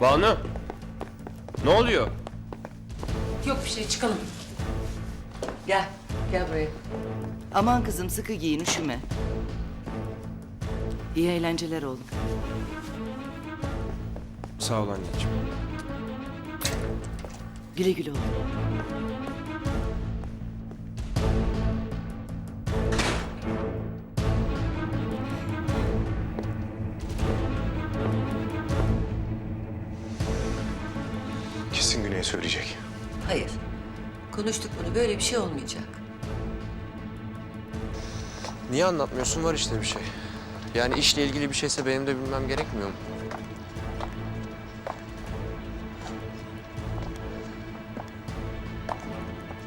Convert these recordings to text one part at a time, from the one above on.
Banu. Ne oluyor? Yok bir şey çıkalım. Gel. Gel buraya. Aman kızım sıkı giyin üşüme. İyi eğlenceler oğlum. Sağ ol anneciğim. Güle güle oğlum. Kesin Güney'e söyleyecek. Hayır. Konuştuk bunu. Böyle bir şey olmayacak. Niye anlatmıyorsun? Var işte bir şey. Yani işle ilgili bir şeyse benim de bilmem gerekmiyor mu?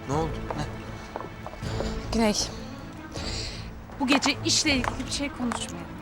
Ne oldu? Ne? Güney. Bu gece işle ilgili bir şey konuşmayalım.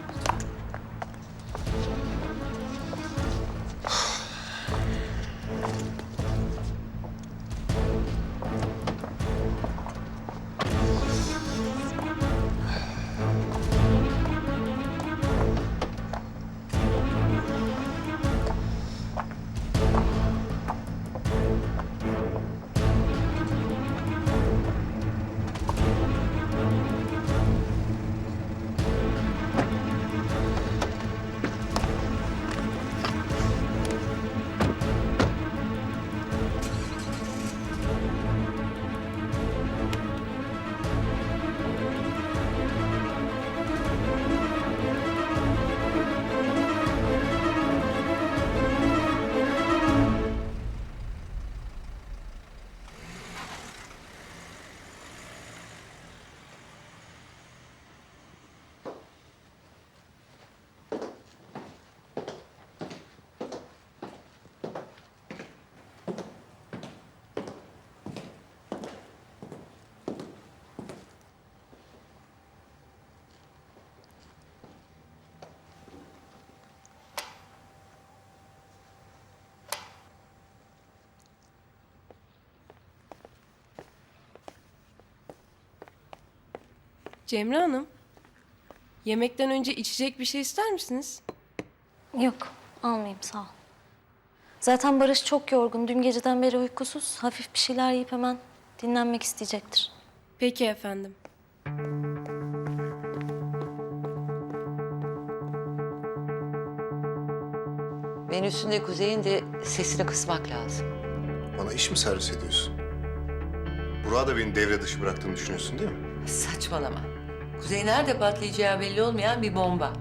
Cemre Hanım, yemekten önce içecek bir şey ister misiniz? Yok, almayayım sağ ol. Zaten Barış çok yorgun. Dün geceden beri uykusuz. Hafif bir şeyler yiyip hemen dinlenmek isteyecektir. Peki efendim. Menüsünde Kuzey'in de sesini kısmak lazım. Bana iş mi servis ediyorsun? Burak'ı da beni devre dışı bıraktığını düşünüyorsun değil mi? Saçmalama. Kuzey nerede patlayacağı belli olmayan bir bomba.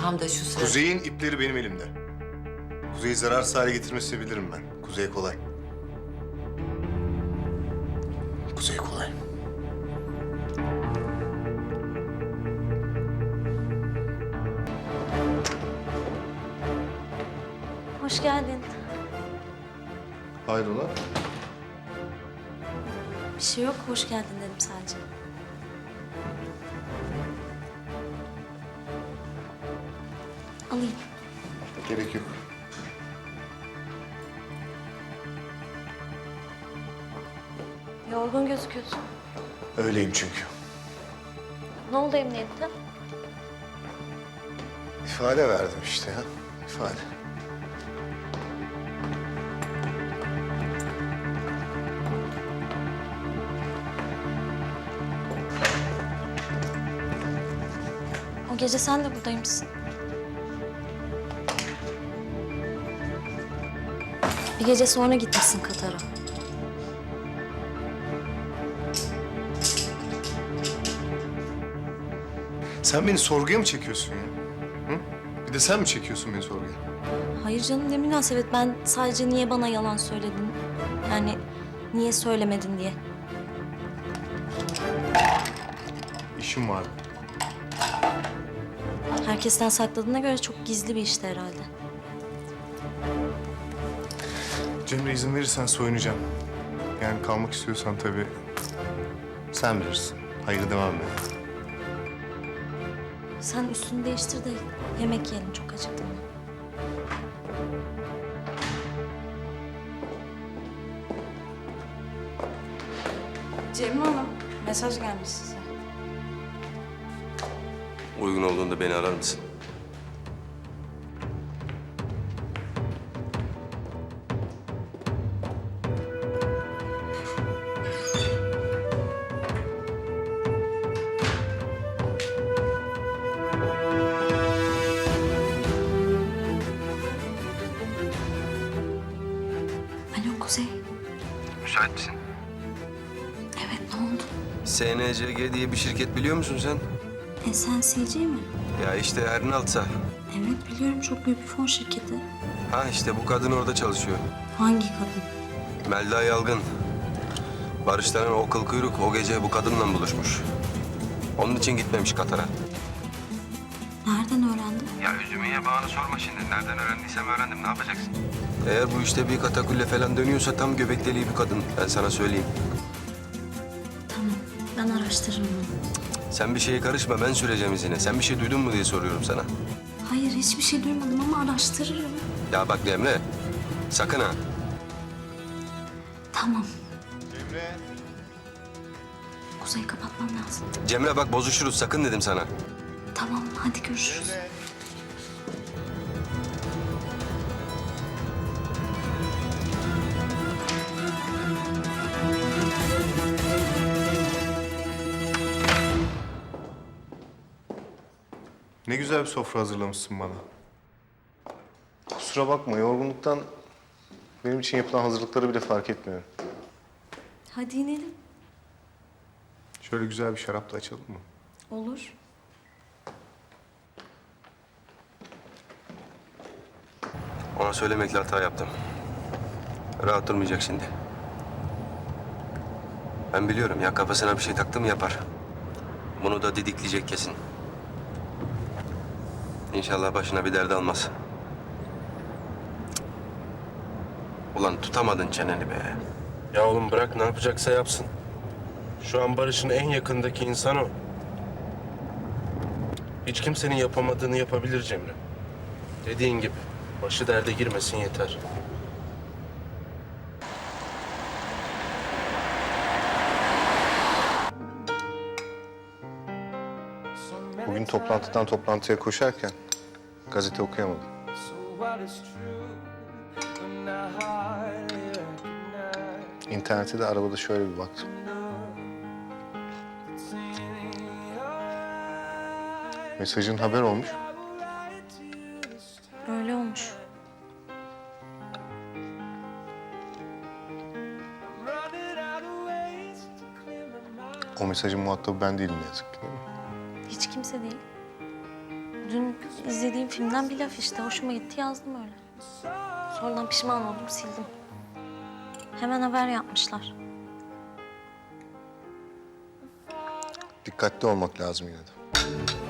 Tam da şu sırada... Kuzey'in ipleri benim elimde. Kuzey'i zararsız hale getirmesini bilirim ben. Kuzey kolay. Kuzey kolay. Hoş geldin. Hayrola? Bir şey yok, hoş geldin dedim sadece. Alayım. Gerek yok. Yorgun gözüküyorsun. Öyleyim çünkü. Ne oldu emniyette? İfade verdim işte ya. İfade. Gece sen de buradaymışsın. Bir gece sonra gitmişsin Katar'a. Sen beni sorguya mı çekiyorsun ya? Hı? Bir de sen mi çekiyorsun beni sorguya? Hayır canım ne münasebet. Ben sadece niye bana yalan söyledin? Yani niye söylemedin diye. İşim var. Herkesten sakladığına göre çok gizli bir işti herhalde. Cemre izin verirsen soyunacağım. Yani kalmak istiyorsan tabii sen bilirsin. Hayır demem ben. Sen üstünü değiştir de yemek yiyelim. Çok acıktım ben. Cemre Hanım, mesaj gelmiş size. Uygun olduğunda beni arar mısın? Alo Kuzey. Müsait misin? Evet ne oldu? SNCG diye bir şirket biliyor musun sen? SNCG mi? Ya işte Ernaltsa. Evet biliyorum çok büyük bir fon şirketi. Ha işte bu kadın orada çalışıyor. Hangi kadın? Melda Yalgın. Barış denen o kıl kuyruk o gece bu kadınla buluşmuş. Onun için gitmemiş Katar'a. Nereden öğrendin? Ya üzümüye bağını sorma şimdi. Nereden öğrendiysem öğrendim. Ne yapacaksın? Eğer bu işte bir katakulle falan dönüyorsa tam göbek deliği bir kadın. Ben sana söyleyeyim. Tamam ben araştırırım bunu. Sen bir şeye karışma. Ben süreceğim izine. Sen bir şey duydun mu diye soruyorum sana. Hayır hiçbir şey duymadım ama araştırırım. Ya bak Emre. Sakın ha. Tamam. Kuzey kapatmam lazım. Cemre bak bozuşuruz. Sakın dedim sana. Tamam hadi görüşürüz. Ne güzel bir sofra hazırlamışsın bana. Kusura bakma yorgunluktan benim için yapılan hazırlıkları bile fark etmiyorum. Hadi inelim. Şöyle güzel bir şarap da açalım mı? Olur. Ona söylemekle hata yaptım. Rahat durmayacak şimdi. Ben biliyorum ya kafasına bir şey taktım yapar. Bunu da didikleyecek kesin. İnşallah başına bir dert almaz. Ulan tutamadın çeneni be. Ya oğlum bırak ne yapacaksa yapsın. Şu an Barış'ın en yakındaki insan o. Hiç kimsenin yapamadığını yapabilir Cemre. Dediğin gibi başı derde girmesin yeter. Bugün toplantıdan toplantıya koşarken gazete okuyamadım. İnternette de arabada şöyle bir baktım. Mesajın haber olmuş. Öyle olmuş. O mesajın muhatabı ben değilim ne yazık ki değil mi? Kimse değil. Dün izlediğim filmden bir laf işte. Hoşuma gitti yazdım öyle. Sonradan pişman oldum sildim. Hemen haber yapmışlar. Dikkatli olmak lazım yine de.